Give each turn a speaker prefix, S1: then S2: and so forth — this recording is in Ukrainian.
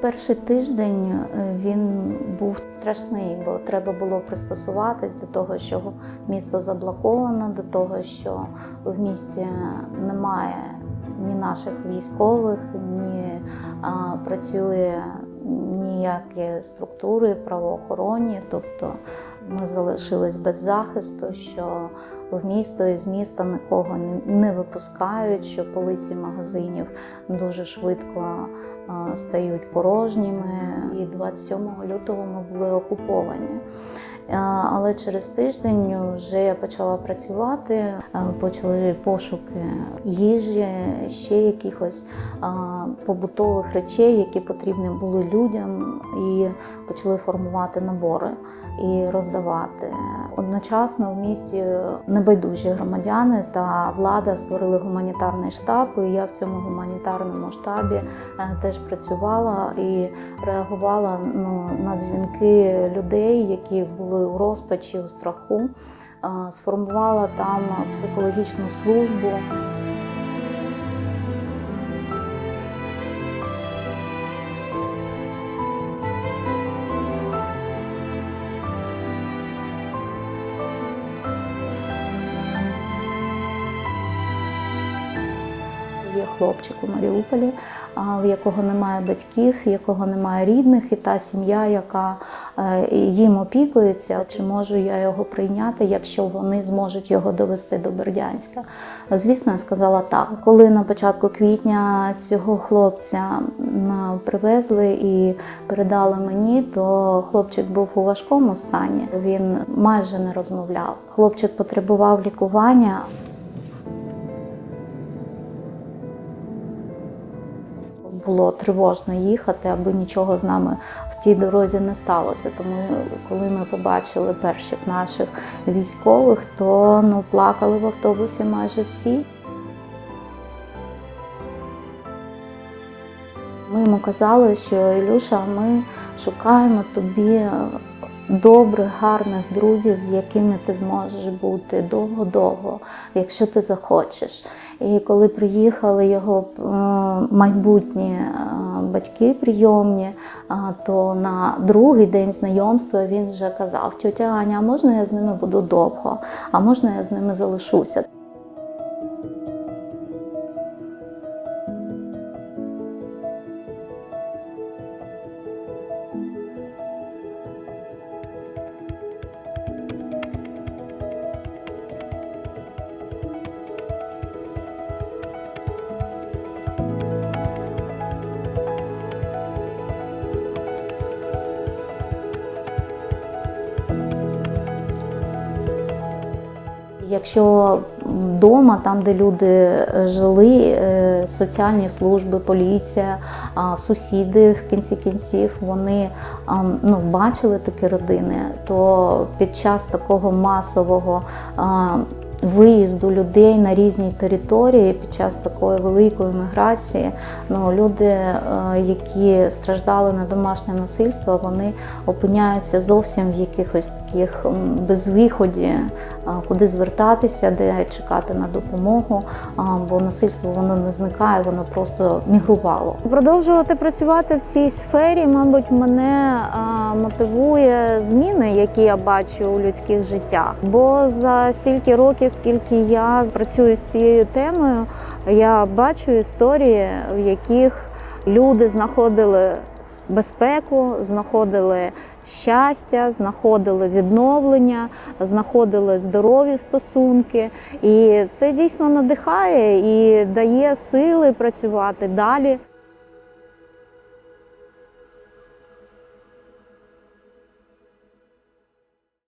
S1: Перший тиждень е, він був страшний, бо треба було пристосуватись до того, що місто заблоковано, до того, що в місті немає ні наших військових, ні а, працює ніякі структури правоохоронні. Тобто ми залишились без захисту, що в місто і з міста нікого не- випускають, що полиці магазинів дуже швидко стають порожніми. І 27 лютого ми були окуповані. Але через тиждень вже я почала працювати, почали пошуки їжі, ще якихось побутових речей, які потрібні були людям, і почали формувати набори і роздавати. Одночасно в місті небайдужі громадяни та влада створили гуманітарний штаб. І я в цьому гуманітарному штабі е, теж працювала і реагувала ну, на дзвінки людей, які були у розпачі, у страху. Е, Сформувала там психологічну службу. Є хлопчик у Маріуполі, в якого немає батьків, в якого немає рідних, і та сім'я, яка е, їм опікується, чи можу я його прийняти, якщо вони зможуть його довести до Бердянська. Звісно, я сказала так. Коли на початку квітня цього хлопця привезли і передали мені, то хлопчик був у важкому стані. Він майже не розмовляв. Хлопчик потребував лікування. Було тривожно їхати, аби нічого з нами в тій дорозі не сталося. Тому коли ми побачили перших наших військових, то ну плакали в автобусі майже всі. Ми йому казали, що Ілюша, ми шукаємо тобі добрих, гарних друзів, з якими ти зможеш бути довго-довго, якщо ти захочеш. І коли приїхали його е, майбутні е, батьки прийомні, то на другий день знайомства він вже казав: тьотя Аня, а можна я з ними буду довго, а можна я з ними залишуся? Якщо вдома, там, де люди е, жили, е, соціальні служби, поліція, сусіди в кінці кінців, вони ну, бачили такі родини, то під час такого масового виїзду людей на різні території, під час такої великої міграції, ну, люди, е, які страждали на домашнє насильство, вони опиняються зовсім в якихось таких безвиході, куди звертатися, де чекати на допомогу, а, бо насильство воно не зникає, воно просто мігрувало. Продовжувати працювати в цій сфері, мабуть, мене мотивує зміни, які я бачу у людських життях. Бо за стільки років, скільки я працюю з цією темою, я бачу історії, в яких люди знаходили безпеку, знаходили щастя, знаходили відновлення, знаходили здорові стосунки. І це дійсно надихає і дає сили працювати далі.